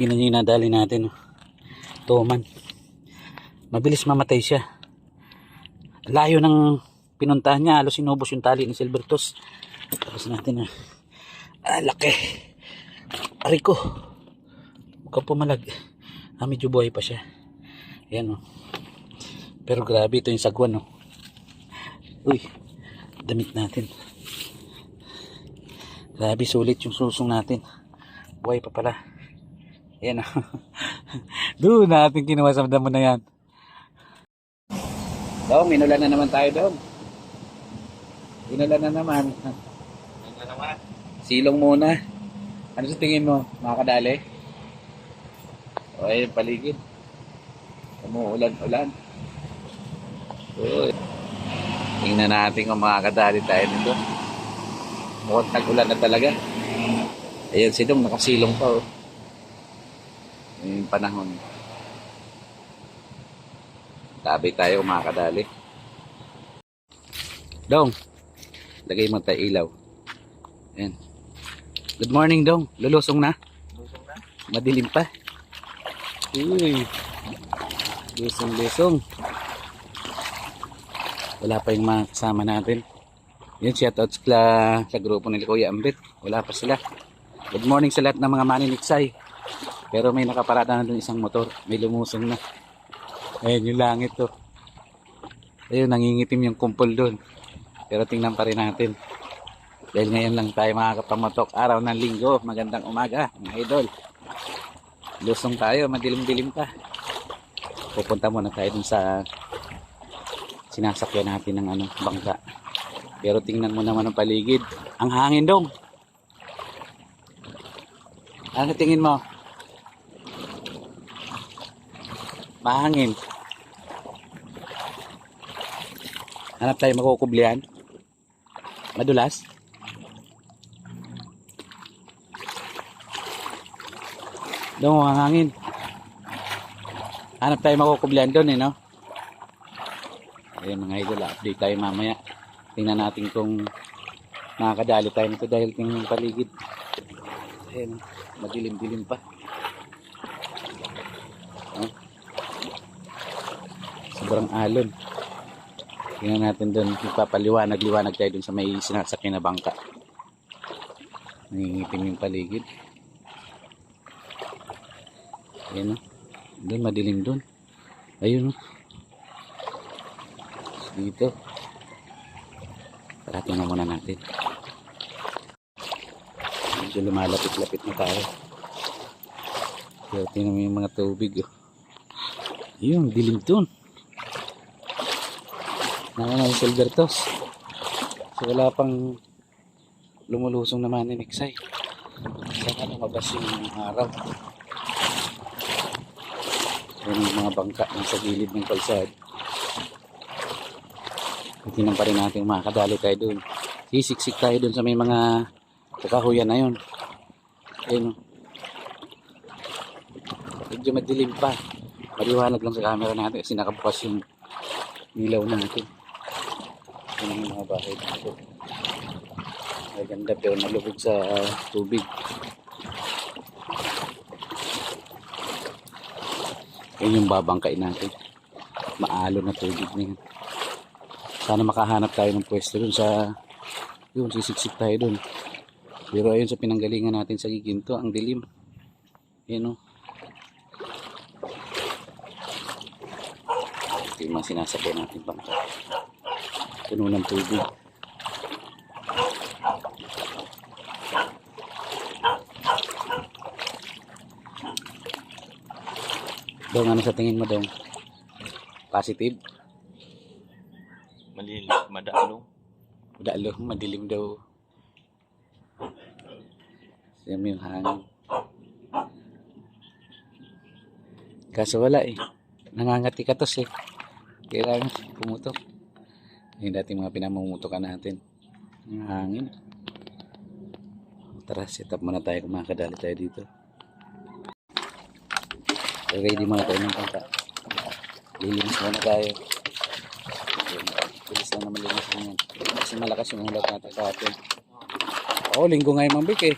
Yun yung nadali natin. oh. Tuman. Mabilis mamatay siya. Layo ng pinuntahan niya. Halos sinubos yung tali ni Silvertos. Tapos natin ah. Ah, laki. Aray ko. Huwag kang pumalag. Ah, medyo buhay pa siya. Ayan oh. Pero grabe ito yung sagwan oh. Uy, damit natin. Grabe, sulit yung susong natin. Buhay pa pala. Ayan o. Doon natin kinuha sa damo na yan. Dong, minulan na naman tayo dong. Minulan na naman. Ano naman? Silong muna. Ano sa tingin mo? Makakadali? O ayun, paligid. Umuulan-ulan. Uy. Tingnan natin kung makakadali tayo nito. Mukhang tag-ulan na talaga. Ayan si Dong, nakasilong pa oh. Panahon. Tabi tayo kung makakadali. Dong, lagay mo tayo ilaw. Ayan. Good morning, Dong. Lulusong na. Lusong na? Madilim pa. Uy. Lusong-lusong. Wala pa yung mga kasama natin. Yun, shoutouts sa, sa grupo ni Kuya Ambit. Wala pa sila. Good morning sa lahat ng mga maniniksay. Pero may nakaparada na dun isang motor. May lumusong na. Ayun yung langit to. Ayun, nangingitim yung kumpol dun. Pero tingnan pa rin natin. Dahil ngayon lang tayo makakapamotok araw ng linggo. Magandang umaga, mga idol. Lusong tayo, madilim-dilim pa. Pupunta muna tayo dun sa sinasakyan natin ng ano, bangka. Pero tingnan mo naman ang paligid. Ang hangin dong. Ano tingin mo? Mahangin. Hanap tayo makukublihan. Madulas. Doon ang hangin. Hanap tayo makukublihan doon eh, no? Ayun mga idol, update tayo mamaya. Tingnan natin kung nakakadali tayo nito dahil yung paligid. Ayun, madilim-dilim pa. Sobrang alon. Tingnan natin doon, magpapaliwanag-liwanag tayo doon sa may sinasakyan na bangka. Nangingitim yung paligid. Ayun o. Doon, madilim doon. Ayun o. Dito. Tara, tingnan muna natin. Medyo lumalapit-lapit na tayo. Pero tingnan mo yung mga tubig. Oh. Ayun, dilim doon. Yung Silvertos. So wala pang lumulusong naman ni Nixay. Saka lumabas yung araw. Yan yung mga bangka nasa gilid ng kalsad. Tingnan pa rin natin makakadali tayo doon. Sisiksik tayo doon sa may mga kakahuyan na yun. Ayun o. Medyo madilim pa. Maliwanag lang sa camera natin kasi nakabukas yung ilaw natin. Yan ang mga bahay dito. Maganda pero nalubog sa ah, tubig. Yan yung babangkain natin. Maalo na tubig na yan. Sana makahanap tayo ng pwesto dun sa yun, sisiksik tayo dun. Pero ayun sa pinanggalingan natin sa giginto, ang dilim. Yan o. Ito yung mga sinasakyan natin bangka. Puno ng tubig. Dong, ano sa tingin mo dong? Positive? Malilit, madalo. Dalo, madilim daw. Yan yung hangin. Kaso wala eh. Nangangati ka tos eh. Kailangan pumutok. Yung dati mga pinamumutokan natin. Ang hangin. Tara, set up muna tayo kung makakadali tayo dito. Ready muna tayo ng pangka. Lilinis muna tayo. Bilis lang naman linis yan. Kasi malakas yung ulat natin kahapon. Oo, linggo ngayon Mambik eh.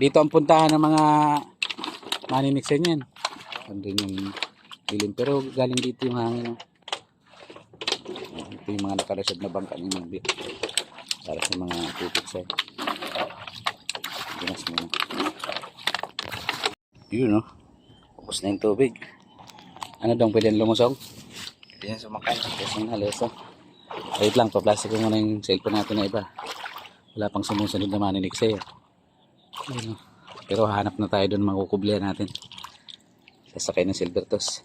Dito ang puntahan ng mga Maniniksen yan. Andun yung dilim. Pero galing dito yung hangin. oh. Ito yung mga nakaresad na bangka ng mga para sa mga sa Ginas mo na. Yun no. Ubus na yung tubig. Ano daw pwede lumusong? Yan sumakay. Kasi na leso. Wait lang, pa-plastic ko muna yung cellphone natin na iba. Wala pang sumusunod na maninig sa'yo. Ayun, oh. Pero hanap na tayo doon makukublihan natin. Sasakay ng Silvertos.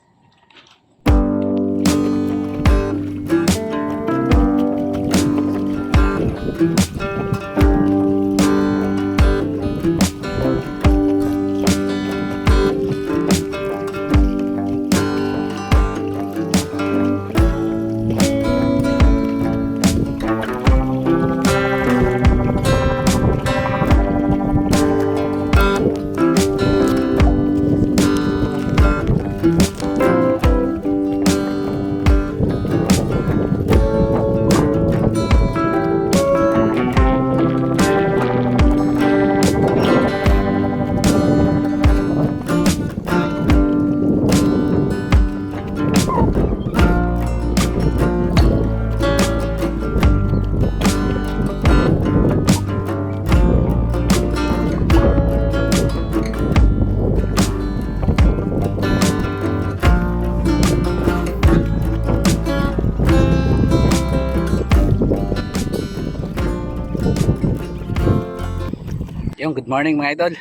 good morning mga idol.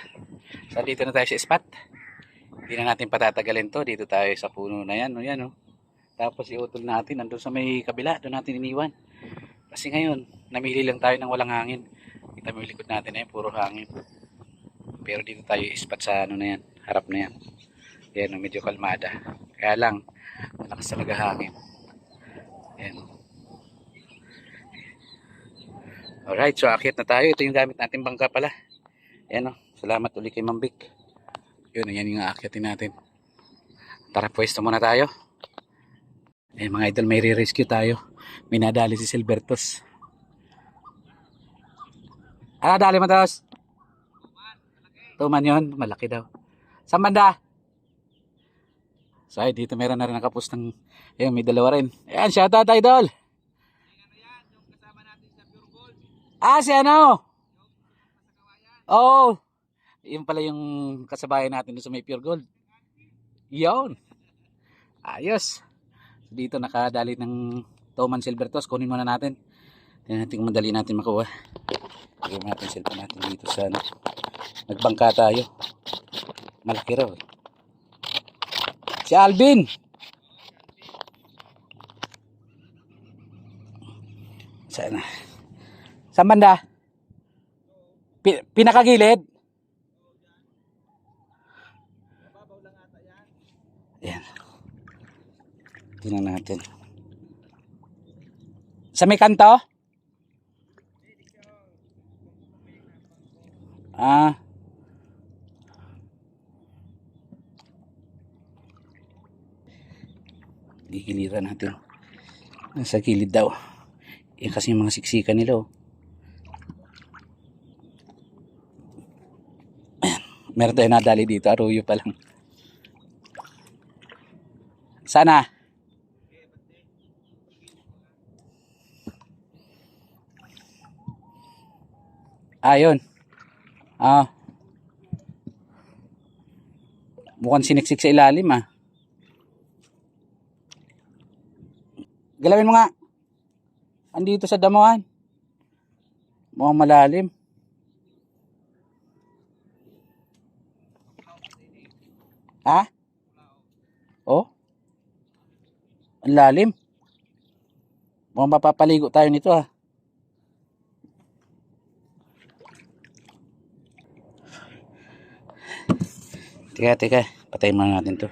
So dito na tayo sa spot. Hindi na natin patatagalin to. Dito tayo sa puno na yan. O yan o. Tapos iutol natin. Nandun sa may kabila. Doon natin iniwan. Kasi ngayon, namili lang tayo ng walang hangin. Kita mo yung likod natin na yan. Puro hangin. Pero dito tayo spot sa ano na yan. Harap na yan. Yan o. Medyo kalmada. Kaya lang, malakas talaga hangin. Yan o. Alright, so akit na tayo. Ito yung gamit natin bangka pala. Ayan o. Salamat ulit kay Mambik. Yun, yan yung aakyatin natin. Tara, pwesto muna tayo. Eh, mga idol, may re-rescue tayo. May nadali si Silbertos. Ah, dali mo taos. Tuman yun, malaki daw. Saan banda? So, ay, dito meron na rin nakapos ng, ayun, may dalawa rin. Ayan, shoutout idol. Ah, si ano? Oh, yun pala yung kasabayan natin sa may pure gold. Yun. Ayos. Dito nakadali ng Toman Silvertos. Kunin muna natin. Tingnan natin kung madali natin makuha. Lagyan natin cellphone natin dito sa ano. Nagbangka tayo. Malaki raw eh. Si Alvin. Sana. Saan banda? Pi- pinakagilid? Yan. Tingnan natin. Sa may kanto? Ah. Gigiliran natin. Nasa gilid daw. Yan kasi yung mga siksikan nila oh. Meron tayo nadali dito, aruyo pa lang. Sana. Ayun. Ah. Mukhang siniksik sa ilalim ah. Galawin mo nga. Andito sa damuhan. Mukhang malalim. Ha? Oh? Ang lalim. Mukhang mapapaligo tayo nito ah. Teka, teka. Patayin muna natin to.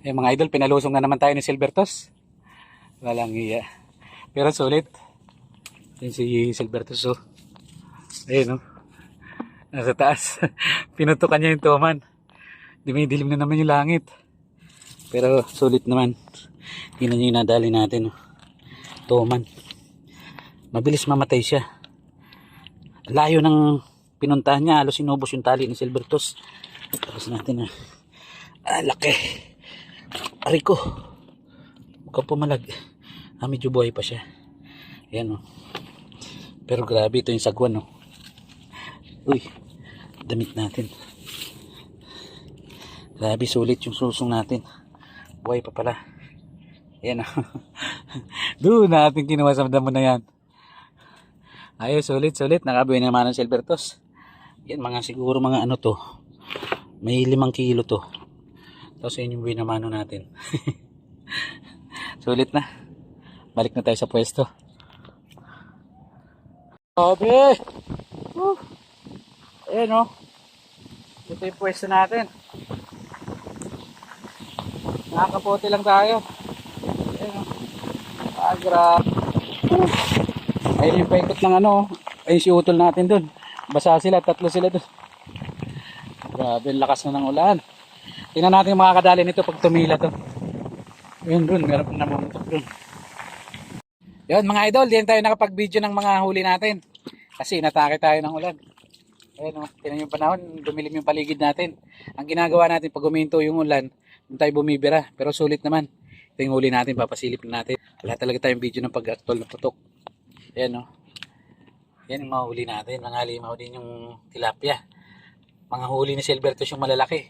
Eh mga idol, pinalusong na naman tayo ni Silvertos. Walang iya. Pero sulit. Yan si Silvertos oh. Ayun oh. Nasa taas. Pinutukan niya yung tuman. Dumidilim na naman yung langit. Pero sulit naman. Tingnan niyo yung nadali natin. Oh. Tuman. Mabilis mamatay siya. Layo ng pinuntahan niya. Halos inubos yung tali ni Silvertos. Tapos natin ah. Ah, laki. Aray ko. Huwag kang pumalag. Ah, medyo buhay pa siya. Ayan oh. Pero grabe ito yung sagwan oh. Uy, damit natin. Grabe sulit yung susong natin. Buhay pa pala. Ayan oh. Doon natin kinuha sa damo na yan. Ayos, sulit, sulit. Nakabuhay naman ng silvertos. Yan, mga siguro mga ano to. May limang kilo to. Tapos yun yung binamano natin. Sulit na. Balik na tayo sa pwesto. Sabi! Woo! Ayan o. Ito yung pwesto natin. Nakakapote lang tayo. Ayan o. Ah, grabe. Ayun yung paikot ng ano. Ayun si utol natin dun. Basa sila, tatlo sila dun. Grabe, lakas na ng ulan. Tingnan natin yung mga kadali nito pag tumila to. Yun dun, meron pa namumutok dun. Yun mga idol, diyan tayo nakapag-video ng mga huli natin. Kasi natake tayo ng ulan. Ayun o, tingnan yung panahon, dumilim yung paligid natin. Ang ginagawa natin pag huminto yung ulan, doon tayo bumibira. Pero sulit naman. Ito yung huli natin, papasilip natin. Wala talaga tayong video ng pag-actual na putok. Ayan o. Yan yung mga huli natin. Mga limaw din yung tilapia. Mga huli ni Silvertos yung malalaki.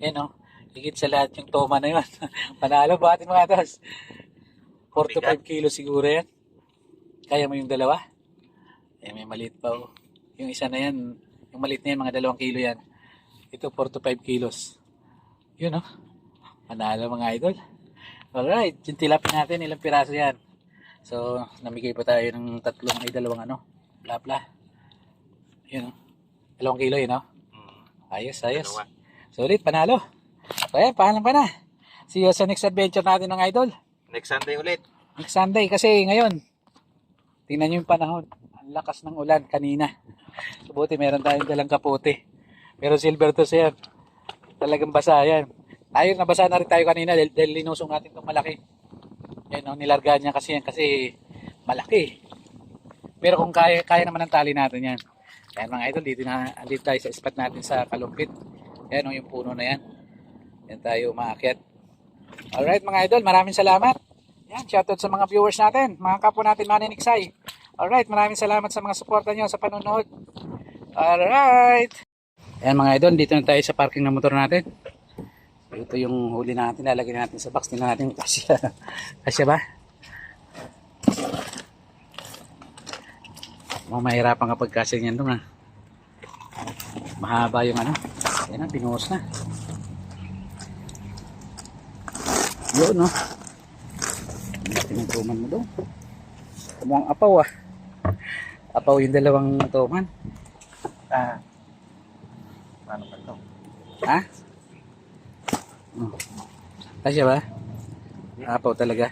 Yan o. Higit sa lahat yung toma na yun. Panalo ba ating mga tos? 4 to 5 kilo siguro yan. Kaya mo yung dalawa? Eh, may maliit pa oh. Yung isa na yan, yung maliit na yan, mga dalawang kilo yan. Ito 4 to 5 kilos. Yun oh. Panalo mga idol. Alright, yung tilapia natin, ilang piraso yan. So, namigay pa tayo ng tatlong ay dalawang ano, bla Yun. Dalawang kilo yun oh. Hmm. Ayos, ayos. Dalawa. Sulit, panalo. So ayan, paalam ka na. See you sa next adventure natin ng idol. Next Sunday ulit. Next Sunday kasi ngayon, tingnan nyo yung panahon. Ang lakas ng ulan kanina. Subuti meron tayong dalang kapote. Pero silver to yan. Talagang basa yan. Tayo, nabasa na rin tayo kanina dahil, dahil linusong natin itong malaki. Yan, no, nilargaan niya kasi yan kasi malaki. Pero kung kaya, kaya naman ng tali natin yan. Yan mga idol, dito na dito tayo sa spot natin sa Kalumpit. Yan no, yung puno na yan. Yan tayo umaakyat. Alright mga idol, maraming salamat. Yan, shoutout sa mga viewers natin, mga kapwa natin maniniksay. Alright, maraming salamat sa mga suporta nyo sa panonood. Alright. Yan mga idol, dito na tayo sa parking ng motor natin. Ito yung huli natin, lalagyan natin sa box. Tingnan natin kasya. kasya ba? Oh, mahirapan kapag kasya niyan doon ha. Mahaba yung ano. Yan na, pinuhos na. Yun, no? Ang laki ng tuman mo doon. Mukhang apaw, ah. Apaw yung dalawang tuman. Ah. Paano ba ito? Ha? Oh. Kasya ba? Apaw talaga.